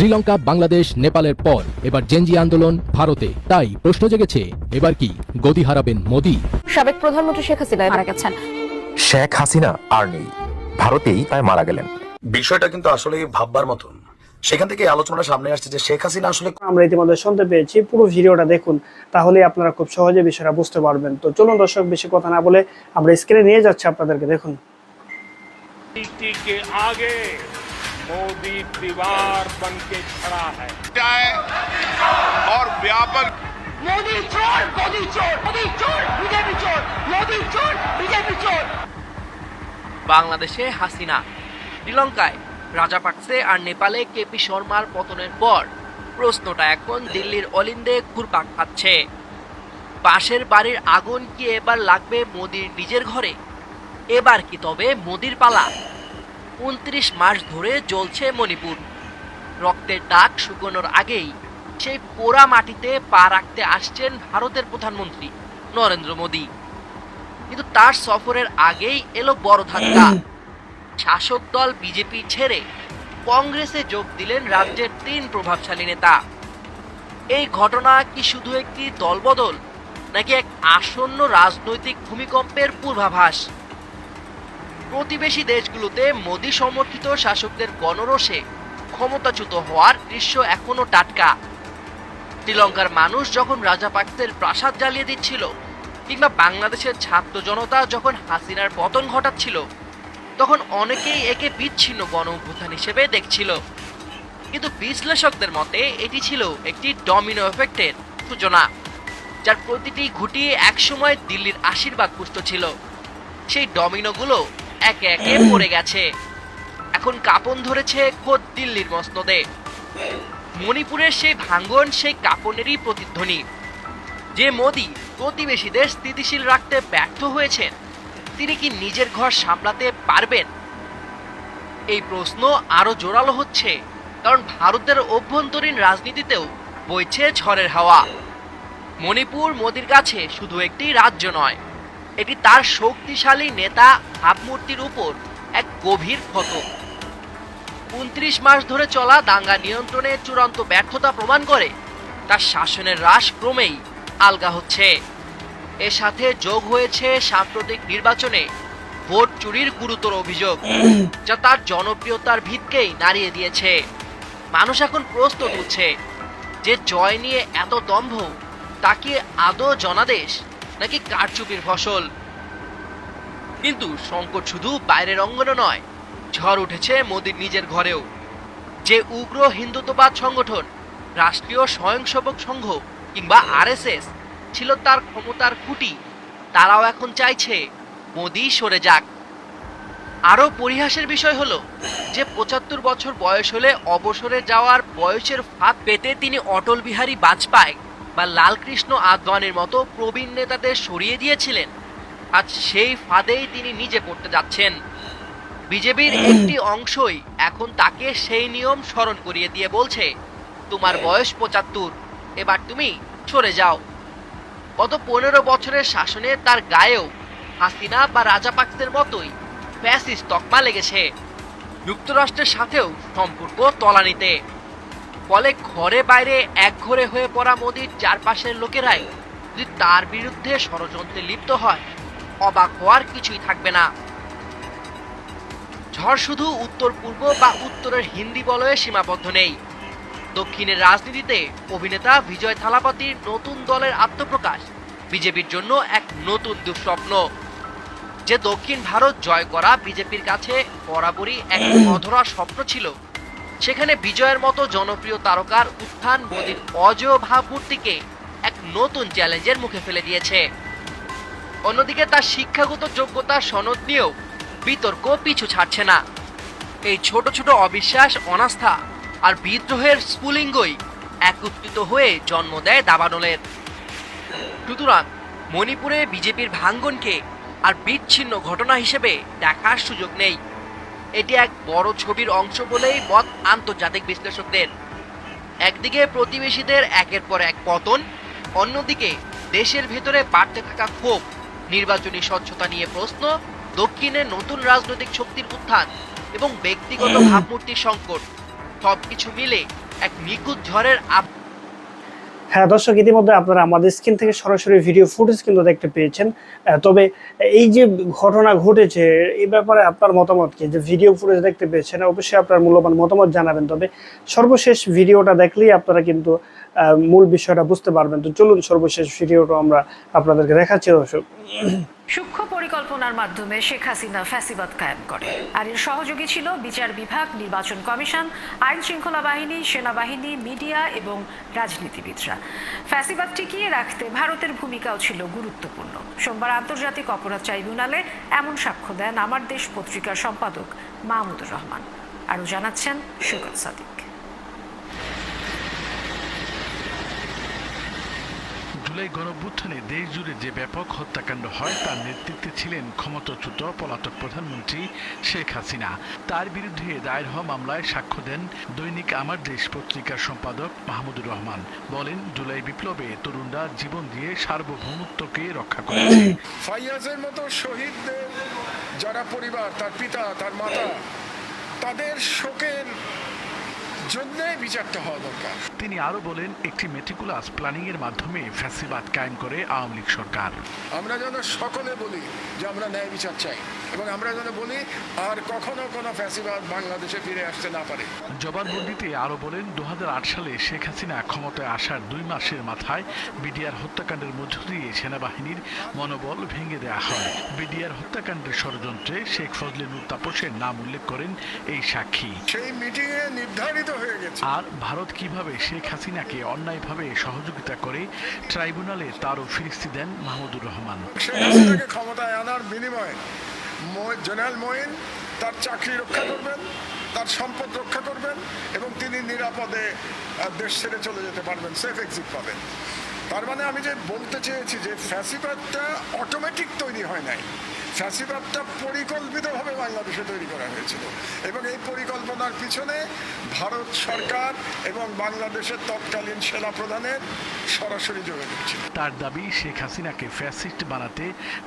শ্রীলঙ্কা বাংলাদেশ নেপালের পর। এবার জেনজি আন্দোলন ভারতে। তাই প্রশ্ন জেগেছে এবার কি গদি হারাবেন মোদী? সাবেক প্রধানমন্ত্রী শেখ হাসিনা মারা গেছেন। শেখ হাসিনা আর নেই। ভারতেই তাই মারা গেলেন। বিষয়টা কিন্তু আসলে ভাববার মতন। সেখান থেকে আলোচনা সামনে আসছে যে শেখ হাসিনা আসলে আমরা ইতিমধ্যে শুনতে পেয়েছি পুরো ভিডিওটা দেখুন তাহলে আপনারা খুব সহজে বিষয়টা বুঝতে পারবেন। তো চলুন দর্শক বেশি কথা না বলে আমরা স্ক্রিনে নিয়ে যাচ্ছি আপনাদেরকে দেখুন। मोदी दीवार बन के खड़ा है जाए और व्यापक मोदी चोर मोदी चोर मोदी चोर बीजेपी चोर मोदी चोर बीजेपी चोर বাংলাদেশে হাসিনা শ্রীলঙ্কায় রাজাপাকসে আর নেপালে কেপি শর্মার পতনের পর প্রশ্নটা এখন দিল্লির অলিন্দে ঘুরপাক খাচ্ছে পাশের বাড়ির আগুন কি এবার লাগবে মোদির নিজের ঘরে এবার কি তবে মোদির পালা উনত্রিশ মাস ধরে জ্বলছে মণিপুর। রক্তের ডাক শুকোনোর আগেই সেই পোড়া মাটিতে পা রাখতে আসছেন ভারতের প্রধানমন্ত্রী নরেন্দ্র মোদী। কিন্তু তার সফরের আগেই এলো বড় ধাক্কা। শাসক দল বিজেপি ছেড়ে কংগ্রেসে যোগ দিলেন রাজ্যের তিন প্রভাবশালী নেতা। এই ঘটনা কি শুধু একটি দলবদল, নাকি এক আসন্ন রাজনৈতিক ভূমিকম্পের পূর্বাভাস? প্রতিবেশী দেশগুলোতে মোদী সমর্থিত শাসকদের গণরোষে ক্ষমতাচ্যুত হওয়ার দৃশ্য এখনও টাটকা। শ্রীলঙ্কার মানুষ যখন রাজাপাক্সের প্রাসাদ জ্বালিয়ে দিচ্ছিল, কিংবা বাংলাদেশের ছাত্র জনতা যখন হাসিনার পতন ঘটাচ্ছিল, তখন অনেকেই একে বিচ্ছিন্ন গণ অভ্যুত্থান হিসেবে দেখছিল। কিন্তু বিশ্লেষকদের মতে, এটি ছিল একটি ডমিনো এফেক্টের সূচনা, যার প্রতিটি ঘুটিয়ে একসময় দিল্লির আশীর্বাদ পুষ্ট ছিল। সেই ডমিনোগুলো একে একে পড়ে গেছে। এখন কাপন ধরেছে খোদ দিল্লির মসনদে। মণিপুরের সেই ভাঙ্গন, সেই কাপনেরই প্রতিধ্বনি। যে মোদি প্রতিবেশীদের স্থিতিশীল রাখতে ব্যর্থ হয়েছেন, তিনি কি নিজের ঘর সামলাতে পারবেন? এই প্রশ্ন আরও জোরালো হচ্ছে, কারণ ভারতের অভ্যন্তরীণ রাজনীতিতেও বইছে ঝড়ের হাওয়া। মণিপুর মোদির কাছে শুধু একটি রাজ্য নয় এটি তার শক্তিশালী নেতা ভাবমূর্তির উপর এক গভীর ক্ষত উনত্রিশ মাস ধরে চলা দাঙ্গা নিয়ন্ত্রণে চূড়ান্ত ব্যর্থতা প্রমাণ করে তার শাসনের হ্রাস ক্রমেই আলগা হচ্ছে। এর সাথে যোগ হয়েছে সাম্প্রতিক নির্বাচনে ভোট চুরির গুরুতর অভিযোগ, যা তার জনপ্রিয়তার ভিতকেই নাড়িয়ে দিয়েছে। মানুষ এখন প্রশ্ন তুলছে, যে জয় নিয়ে এত দম্ভ তাকে আদৌ জনাদেশ নাকি কারচুপির ফসল? কিন্তু সংকট শুধু বাইরের অঙ্গনে নয়, ঝড় উঠেছে মোদির নিজের ঘরেও। যে উগ্র হিন্দুত্ববাদ সংগঠন, রাষ্ট্রীয় স্বয়ংসেবক সংঘ কিংবা আরএসএস ছিল তার ক্ষমতার খুঁটি, তারাও এখন চাইছে মোদি সরে যাক। আরও পরিহাসের বিষয় হলো যে পঁচাত্তর বছর বয়স হলে অবসরে যাওয়ার বয়সের ফাঁক পেতে তিনি অটল বিহারী বাজপেয়ী বা লালকৃষ্ণ আদবানির মতো প্রবীণ নেতাদের সরিয়ে দিয়েছিলেন। আজ সেই ফাঁদেই তিনি নিজে পড়তে যাচ্ছেন। বিজেপির একটি অংশই এখন তাকে সেই নিয়ম স্মরণ করিয়ে দিয়ে বলছে, তোমার বয়স পঁচাত্তর, এবার তুমি সরে যাও। গত পনেরো বছরের শাসনে তার গায়েও হাসিনা বা রাজাপাক্সের মতোই ফ্যাসিস্ট তকমা লেগেছে। যুক্তরাষ্ট্রের সাথেও সম্পর্ক তলানিতে। ফলে ঘরে বাইরে একঘরে হয়ে পড়া মোদির চারপাশের লোকেরাই যদি তার বিরুদ্ধে ষড়যন্ত্রে লিপ্ত হয়, অবাক হওয়ার কিছুই থাকবে না। ঝড় শুধু উত্তর পূর্ব বা উত্তরের হিন্দি বলয়ে সীমাবদ্ধ নেই। দক্ষিণের রাজনীতিতে অভিনেতা বিজয় থালাপতির নতুন দলের আত্মপ্রকাশ বিজেপির জন্য এক নতুন দুঃস্বপ্ন। যে দক্ষিণ ভারত জয় করা বিজেপির কাছে বরাবরই এক অধরা স্বপ্ন ছিল সেখানে বিজয়ের মতো জনপ্রিয় তারকার উত্থান মোদীর অজয় ভাবমূর্তিকে এক নতুন চ্যালেঞ্জের মুখে ফেলে দিয়েছে। অন্যদিকে তার শিক্ষাগত যোগ্যতা সনদ নিয়েও বিতর্ক পিছু ছাড়ছে না। এই ছোট ছোট অবিশ্বাস, অনাস্থা আর বিদ্রোহের স্ফুলিঙ্গই একত্রিত হয়ে জন্ম দেয় দাবানলের। সুতরাং মণিপুরে বিজেপির ভাঙ্গনকে আর বিচ্ছিন্ন ঘটনা হিসেবে দেখার সুযোগ নেই। এটি এক বড় ছবির অংশ বলেই মত আন্তর্জাতিক বিশ্লেষকদের। একদিকে প্রতিবেশীদের একের পর এক পতন, অন্যদিকে দেশের ভেতরে বাড়তে থাকা ক্ষোভ, নির্বাচনী স্বচ্ছতা নিয়ে প্রশ্ন, দক্ষিণে নতুন রাজনৈতিক শক্তির উত্থান এবং ব্যক্তিগত ভাবমূর্তির সংকট। সবকিছু মিলে এক নিখুঁত ঝড়ের আব হ্যাঁ দর্শক, ইতিমধ্যে আপনারা আমাদের স্ক্রিন থেকে সরাসরি ভিডিও ফুটেজ কিন্তু দেখতে পেয়েছেন। তবে এই যে ঘটনা ঘটেছে এই ব্যাপারে আপনার মতামত কি? যে ভিডিও ফুটেজ দেখতে পেয়েছেন, অবশ্যই আপনার মূল্যবান মতামত জানাবেন। তবে সর্বশেষ ভিডিওটা দেখলেই আপনারা কিন্তু মূল বিষয়টা বুঝতে পারবেন। তো চলুন সর্বশেষ ভিডিওটা আমরা আপনাদেরকে দেখাচ্ছি, দর্শক। সূক্ষ্ম পরিকল্পনার মাধ্যমে শেখ হাসিনা ফ্যাসিবাদ কায়েম করে। আর এর সহযোগী ছিল বিচার বিভাগ, নির্বাচন কমিশন, আইন শৃঙ্খলা বাহিনী, সেনাবাহিনী, মিডিয়া এবং রাজনীতিবিদরা। ফ্যাসিবাদ টিকিয়ে রাখতে ভারতের ভূমিকাও ছিল গুরুত্বপূর্ণ। সোমবার আন্তর্জাতিক অপরাধ ট্রাইব্যুনালে এমন সাক্ষ্য দেন আমার দেশ পত্রিকার সম্পাদক মাহমুদুর রহমান। আরও জানাচ্ছেন সুকত সাদিক। জুলাই গণভ্যুত্থানে দেশ জুড়ে যে ব্যাপক হত্যাকাণ্ড হয়, তার নেতৃত্বে ছিলেন ক্ষমতাচ্যুত পলাতক প্রধানমন্ত্রী শেখ হাসিনা। তার বিরুদ্ধে দায়ের হওয়া মামলায় সাক্ষ্য দেন দৈনিক আমার দেশ পত্রিকার সম্পাদক মাহমুদুর রহমান। বলেন, জুলাই বিপ্লবে তরুণরা জীবন দিয়ে সার্বভৌমত্বকে রক্ষা করেছে। ফাইয়াজের মতো শহীদদের যারা পরিবার, তার পিতা, তার মাতা, তাদের শোকের জন্যে বিচারটা হওয়া দরকার। তিনি আরও বলেন একটি মেটিকুলাস প্ল্যানিং এর মাধ্যমে ফ্যাসিবাদ কায়েম করে আওয়ামী লীগ সরকার। আমরা যেন সকলে বলি যে আমরা ন্যায় বিচার চাই। এবং আমরা যেন বলি আর কখনো কোনো ফ্যাসিবাদ বাংলাদেশে ফিরে আসতে না পারে। জবানবন্দিতে আরও বলেন দু সালে শেখ হাসিনা ক্ষমতায় আসার দুই মাসের মাথায় বিডিআর হত্যাকাণ্ডের মধ্য দিয়ে সেনাবাহিনীর মনোবল ভেঙে দেওয়া হয়। বিডিআর হত্যাকাণ্ডের ষড়যন্ত্রে শেখ ফজলেনুর তাপসের নাম উল্লেখ করেন এই সাক্ষী। সেই মিটিংয়ে নির্ধারিত হয়ে গেছে। আর ভারত কীভাবে শেখ হাসিনাকে অন্যায়ভাবে সহযোগিতা করে ট্রাইব্যুনালে তারও ফিরিস্তি দেন মাহমুদুর রহমান। শেখ হাসিনাকে ক্ষমতায় আনার বিনিময়ে জেনারেল মঈন তার চাকরি রক্ষা করবেন, তার সম্পদ রক্ষা করবেন এবং তিনি নিরাপদে দেশ ছেড়ে চলে যেতে পারবেন, সেফ এক্সিট পাবেন। তার মানে আমি যে বলতে চেয়েছি যে ফ্যাসিবাদটা অটোমেটিক তৈরি হয় নাই। ফ্যাসিবাদটা পরিকল্পিতভাবে বাংলাদেশে তৈরি করা হয়েছিল। এবং এই পরিকল্পনার পিছনে ভারত সরকার এবং বাংলাদেশের তৎকালীন সেনা প্রধানের সরাসরি যোগাযোগ ছিল। তার দাবি শেখ হাসিনাকে ফ্যাসিস্ট বানাতে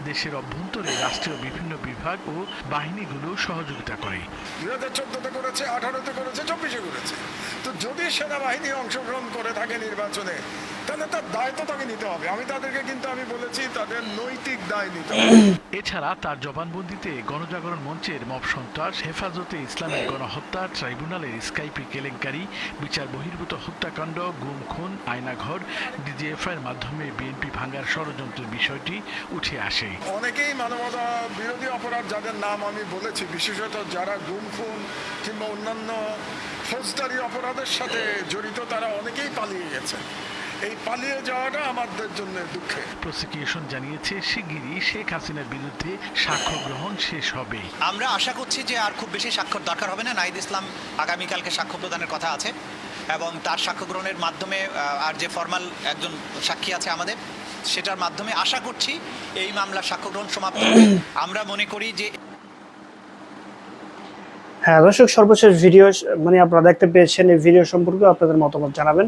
দেশের অভ্যন্তরে রাষ্ট্রীয় বিভিন্ন বিভাগ ও বাহিনীগুলো সহযোগিতা করে। দুই হাজার চোদ্দতে করেছে আঠারোতে করেছে চব্বিশে করেছে। তো যদি সেনাবাহিনী অংশগ্রহণ করে থাকে নির্বাচনে তাহলে তার দায় তো তাকে নিতে হবে। আমি তাদেরকে কিন্তু আমি বলেছি তাদের নৈতিক দায় নিতে হবে। এছাড়া তার জবানবন্দিতে গণজাগরণ মঞ্চের মব সন্ত্রাস হেফাজতে ইসলামের গণহত্যা ট্রাইব্যুনালের স্কাইপি কেলেঙ্কারি বিচার বহির্ভূত হত্যাকাণ্ড গুম খুন আয়নাঘর ডিজিএফআই এর মাধ্যমে বিএনপি ভাঙার ষড়যন্ত্রের বিষয়টি উঠে আসে। অনেকেই মানবতা বিরোধী অপরাধ যাদের নাম আমি বলেছি বিশেষত যারা গুম খুন কিংবা অন্যান্য ফৌজদারি অপরাধের সাথে জড়িত তারা অনেকেই পালিয়ে গেছে। এই পালিয়ে যাওয়াটা আমাদের জন্য দুঃখের প্রসিকিউশন জানিয়েছে শিগগিরই শেখ হাসিনার বিরুদ্ধে সাক্ষ্য গ্রহণ শেষ হবে। আমরা আশা করছি যে আর খুব বেশি স্বাক্ষর দরকার হবে না। নাইদ ইসলাম আগামীকালকে সাক্ষ্য প্রদানের কথা আছে এবং তার সাক্ষ্য গ্রহণের মাধ্যমে আর যে ফর্মাল একজন সাক্ষী আছে আমাদের সেটার মাধ্যমে আশা করছি এই মামলার সাক্ষ্য গ্রহণ সমাপ্ত আমরা মনে করি যে হ্যাঁ দর্শক সর্বশেষ ভিডিও মানে আপনারা দেখতে পেয়েছেন এই ভিডিও সম্পর্কে আপনাদের মতামত জানাবেন।